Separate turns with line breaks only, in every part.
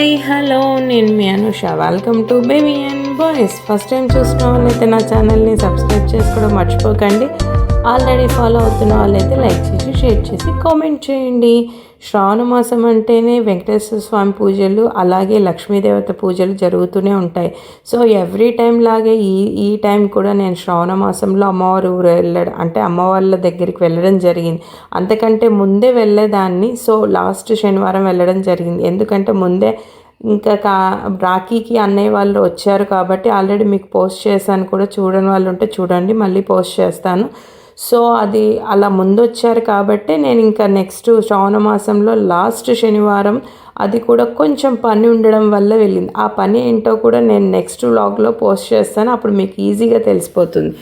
Hi hello నేను మీ Anusha. Welcome to baby and boys first time చూసిన వాళ్ళైతే నా ఛానల్ని సబ్స్క్రైబ్ చేసుకోవడం మర్చిపోకండి. ఆల్రెడీ ఫాలో అవుతున్న వాళ్ళైతే లైక్ చేసి షేర్ చేసి కామెంట్ చేయండి. శ్రావణ మాసం అంటేనే వెంకటేశ్వర స్వామి పూజలు అలాగే లక్ష్మీదేవత పూజలు జరుగుతూనే ఉంటాయి. సో ఎవ్రీ టైం లాగే ఈ ఈ టైం కూడా నేను శ్రావణ మాసంలో అమ్మవారు ఊరు వెళ్ళడం అంటే అమ్మవార్ల దగ్గరికి వెళ్ళడం జరిగింది. అంతకంటే ముందే వెళ్ళేదాన్ని సో లాస్ట్ శనివారం వెళ్ళడం జరిగింది. ఎందుకంటే ముందే ఇంకా కా రాఖీకి అన్నయ్య వాళ్ళు వచ్చారు కాబట్టి ఆల్రెడీ మీకు పోస్ట్ చేశాను కూడా. చూడని వాళ్ళు ఉంటే చూడండి మళ్ళీ పోస్ట్ చేస్తాను. సో అది అలా ముందు వచ్చారు కాబట్టి నేను ఇంకా నెక్స్ట్ శ్రావణ మాసంలో లాస్ట్ శనివారం అది కూడా కొంచెం పని ఉండడం వల్ల వెళ్ళింది. ఆ పని ఏంటో కూడా నేను నెక్స్ట్ వ్లాగ్లో పోస్ట్ చేస్తాను. అప్పుడు మీకు ఈజీగా తెలిసిపోతుంది.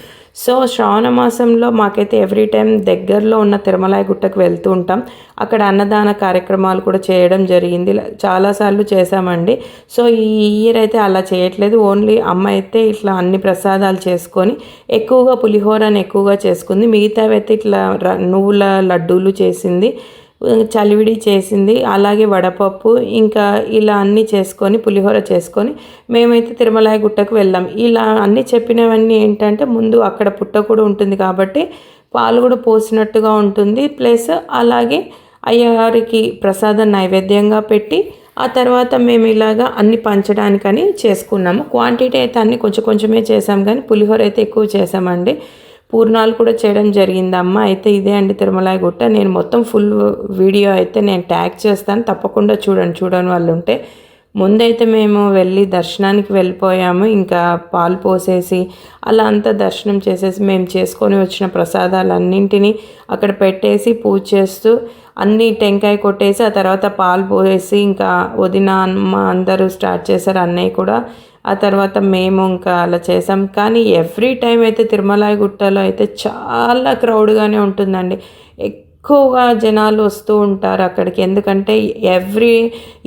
సో శ్రావణ మాసంలో మాకైతే ఎవ్రీ టైం దగ్గరలో ఉన్న తిరుమలాయ గుట్టకు వెళ్తూ ఉంటాం. అక్కడ అన్నదాన కార్యక్రమాలు కూడా చేయడం జరిగింది. చాలాసార్లు చేశామండి. సో ఈ ఇయర్ అయితే అలా చేయట్లేదు. ఓన్లీ అమ్మ అయితే ఇట్లా అన్ని ప్రసాదాలు చేసుకొని ఎక్కువగా పులిహోరని ఎక్కువగా చేసుకుంది. మిగతావి అయితే ఇట్లా నువ్వుల లడ్డూలు చేసింది. చలివిడి చేసింది అలాగే వడపప్పు ఇంకా ఇలా అన్నీ చేసుకొని పులిహోర చేసుకొని మేమైతే తిరుమలాయ గుట్టకు వెళ్ళాం. ఇలా అన్నీ చెప్పినవన్నీ ఏంటంటే ముందు అక్కడ పుట్ట కూడా ఉంటుంది కాబట్టి పాలు కూడా పోసినట్టుగా ఉంటుంది. ప్లస్ అలాగే అయ్యగారికి ప్రసాదం నైవేద్యంగా పెట్టి ఆ తర్వాత మేము ఇలాగా అన్ని పంచడానికని చేసుకున్నాము. క్వాంటిటీ అయితే అన్ని కొంచెం కొంచెమే చేసాం కానీ పులిహోర అయితే ఎక్కువ చేసామండి పూర్ణాలు కూడా చేయడం జరిగింది అమ్మ. అయితే ఇదే అండి తిరుమలాయ గుట్ట. నేను మొత్తం ఫుల్ వీడియో అయితే నేను ట్యాగ్ చేస్తాను. తప్పకుండా చూడండి. చూడని వాళ్ళు ఉంటే ముందైతే మేము వెళ్ళి దర్శనానికి వెళ్ళిపోయాము. ఇంకా పాలు పోసేసి అలా అంతా దర్శనం చేసేసి మేము చేసుకొని వచ్చిన ప్రసాదాలన్నింటినీ అక్కడ పెట్టేసి పూజ చేస్తూ అన్నీ టెంకాయ కొట్టేసి ఆ తర్వాత పాలు పోసేసి ఇంకా వదిన అమ్మ అందరూ స్టార్ట్ చేశారు. అన్నయ్య కూడా ఆ తర్వాత మేము ఇంకా అలా చేసాం. కానీ ఎవ్రీ టైం అయితే తిరుమల గుట్టలో అయితే చాలా క్రౌడ్గానే ఉంటుందండి. ఎక్కువగా జనాలు వస్తూ ఉంటారు అక్కడికి. ఎందుకంటే ఎవ్రీ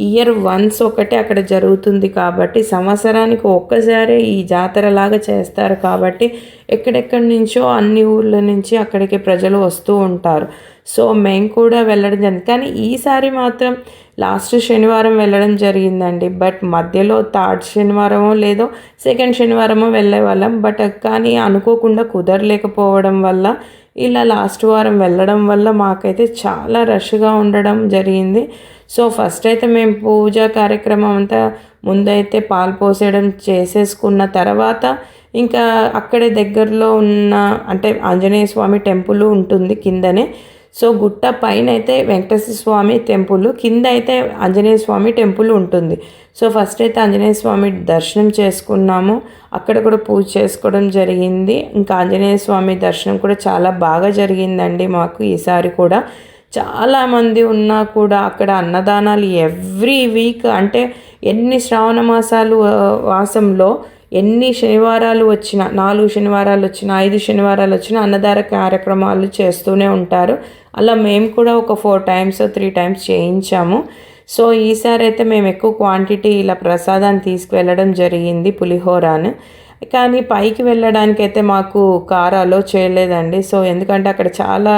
ఇయర్ వన్స్ ఒకటే అక్కడ జరుగుతుంది కాబట్టి సంవత్సరానికి ఒక్కసారే ఈ జాతర లాగా చేస్తారు కాబట్టి ఎక్కడెక్కడి నుంచో అన్ని ఊర్ల నుంచి అక్కడికి ప్రజలు వస్తూ ఉంటారు. సో మేము కూడా వెళ్ళడం జరిగింది. కానీ ఈసారి మాత్రం లాస్ట్ శనివారం వెళ్ళడం జరిగిందండి. బట్ మధ్యలో థర్డ్ శనివారమో లేదో సెకండ్ శనివారమో వెళ్ళే వాళ్ళం. బట్ కానీ అనుకోకుండా కుదరలేకపోవడం వల్ల ఇలా లాస్ట్ వారం వెళ్ళడం వల్ల మాకైతే చాలా రష్గా ఉండడం జరిగింది. సో ఫస్ట్ అయితే మేము పూజా కార్యక్రమం అంతా ముందైతే పాలు పోసేయడం చేసేసుకున్న తర్వాత ఇంకా అక్కడే దగ్గరలో ఉన్న అంటే ఆంజనేయ స్వామి టెంపుల్ ఉంటుంది కిందనే. సో గుట్ట పైన అయితే వెంకటేశ్వర స్వామి టెంపుల్ కింద అయితే ఆంజనేయ స్వామి టెంపుల్ ఉంటుంది. సో ఫస్ట్ అయితే ఆంజనేయ స్వామి దర్శనం చేసుకున్నాము. అక్కడ కూడా పూజ చేసుకోవడం జరిగింది. ఇంకా ఆంజనేయ స్వామి దర్శనం కూడా చాలా బాగా జరిగిందండి మాకు ఈసారి కూడా. చాలామంది ఉన్నా కూడా అక్కడ అన్నదానాలు ఎవ్రీ వీక్ అంటే ఎన్ని శ్రావణ మాసాలు వాసంలో ఎన్ని శనివారాలు వచ్చినా నాలుగు శనివారాలు వచ్చినా ఐదు శనివారాలు వచ్చినా అన్నదార కార్యక్రమాలు చేస్తూనే ఉంటారు. అలా మేము కూడా ఒక ఫోర్ టైమ్స్ త్రీ టైమ్స్ చేయించాము. సో ఈసారి అయితే మేము ఎక్కువ క్వాంటిటీ ఇలా ప్రసాదాన్ని తీసుకువెళ్ళడం జరిగింది పులిహోరాను. కానీ పైకి వెళ్ళడానికి అయితే మాకు కార్ అలో చేయలేదండి. సో ఎందుకంటే అక్కడ చాలా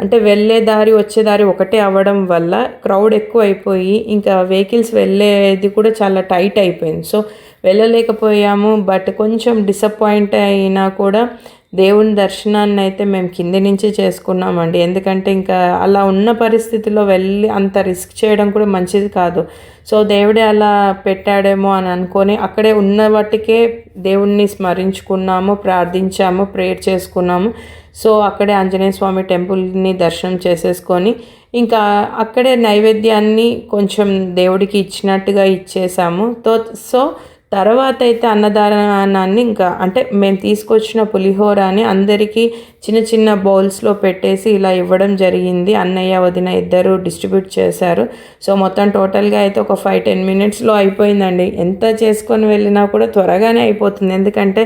అంటే వెళ్ళే దారి వచ్చే దారి ఒకటే అవ్వడం వల్ల క్రౌడ్ ఎక్కువ అయిపోయి ఇంకా వెహికల్స్ వెళ్ళేది కూడా చాలా టైట్ అయిపోయింది. సో వెళ్ళలేకపోయాము బట్ కొంచెం డిసప్పాయింట్ అయినా కూడా దేవుని దర్శనాన్ని అయితే మేము కింది నుంచి చేసుకున్నామండి. ఎందుకంటే ఇంకా అలా ఉన్న పరిస్థితిలో వెళ్ళి అంత రిస్క్ చేయడం కూడా మంచిది కాదు. సో దేవుడే అలా పెట్టాడేమో అని అనుకొని అక్కడే ఉన్న వాటికే దేవుణ్ణి స్మరించుకున్నాము ప్రార్థించాము ప్రేయర్ చేసుకున్నాము. సో అక్కడే ఆంజనేయ స్వామి టెంపుల్ని దర్శనం చేసేసుకొని ఇంకా అక్కడే నైవేద్యాన్ని కొంచెం దేవుడికి ఇచ్చినట్టుగా ఇచ్చేసాము. తో సో తర్వాత అయితే అన్నదానాన్ని ఇంకా అంటే మేము తీసుకొచ్చిన పులిహోరని అందరికీ చిన్న చిన్న బౌల్స్లో పెట్టేసి ఇలా ఇవ్వడం జరిగింది. అన్నయ్య వదిన ఇద్దరు డిస్ట్రిబ్యూట్ చేశారు. సో మొత్తం టోటల్గా అయితే ఒక ఫైవ్ టెన్ మినిట్స్లో అయిపోయిందండి. ఎంత చేసుకొని వెళ్ళినా కూడా త్వరగానే అయిపోతుంది. ఎందుకంటే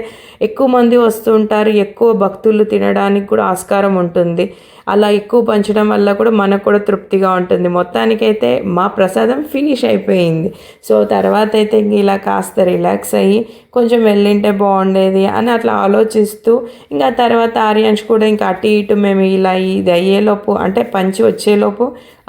ఎక్కువ మంది వస్తుంటారు ఎక్కువ భక్తులు తినడానికి కూడా ఆస్కారం ఉంటుంది. అలా ఎక్కువ పంచడం వల్ల కూడా మనకు కూడా తృప్తిగా ఉంటుంది. మొత్తానికైతే మా ప్రసాదం ఫినిష్ అయిపోయింది. సో తర్వాత అయితే ఇంక ఇలా కాస్త రిలాక్స్ అయ్యి కొంచెం వెళ్ళింటే బాగుండేది అని అట్లా ఆలోచిస్తూ ఇంకా తర్వాత ఆర్యాంష్ కూడా ఇంకా అటు ఇటు మేము ఇలా ఇది అయ్యేలోపు అంటే పంచి వచ్చేలోపు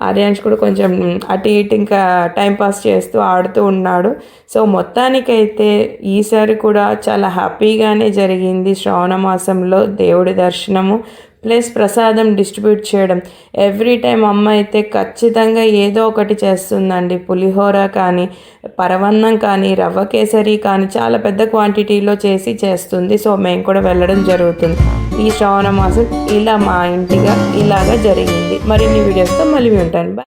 ఆర్యాంష్ కూడా కొంచెం అటు ఇటు ఇంకా టైంపాస్ చేస్తూ ఆడుతూ ఉన్నాడు. సో మొత్తానికైతే ఈసారి కూడా చాలా హ్యాపీగానే జరిగింది శ్రావణ మాసంలో దేవుడి దర్శనము. ప్లస్ ప్రసాదం డిస్ట్రిబ్యూట్ చేయడం. ఎవ్రీ టైం అమ్మ అయితే ఖచ్చితంగా ఏదో ఒకటి చేస్తుందండి. పులిహోర కానీ పరవన్నం కానీ రవ్వ కేసరి కానీ చాలా పెద్ద క్వాంటిటీలో చేసి చేస్తుంది. సో మేము కూడా వెళ్ళడం జరుగుతుంది. ఈ శ్రావణ మాసం ఇలా మా ఇంటిగా ఇలాగా జరిగింది. మరిన్ని వీడియోస్తో మళ్ళీ ఉంటాను. బాయ్